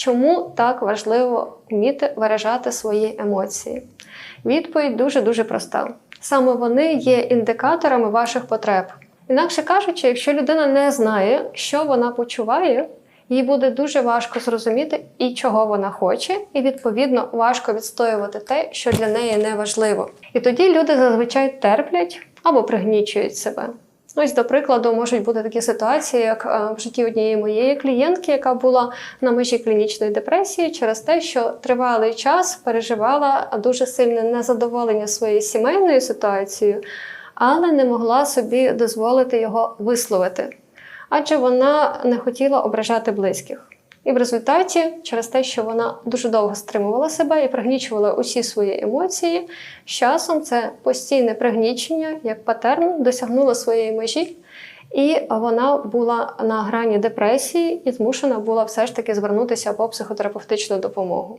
Чому так важливо вміти виражати свої емоції? Відповідь дуже дуже проста. Саме вони є індикаторами ваших потреб. Інакше кажучи, якщо людина не знає, що вона почуває, їй буде дуже важко зрозуміти і чого вона хоче, і відповідно важко відстоювати те, що для неї не важливо. І тоді люди зазвичай терплять або пригнічують себе. Ось, до прикладу, можуть бути такі ситуації, як е, в житті однієї моєї клієнтки, яка була на межі клінічної депресії через те, що тривалий час переживала дуже сильне незадоволення своєю сімейною ситуацією, але не могла собі дозволити його висловити, адже вона не хотіла ображати близьких. І в результаті, через те, що вона дуже довго стримувала себе і пригнічувала усі свої емоції, з часом це постійне пригнічення, як патерн, досягнуло своєї межі, і вона була на грані депресії і змушена була все ж таки звернутися по психотерапевтичну допомогу.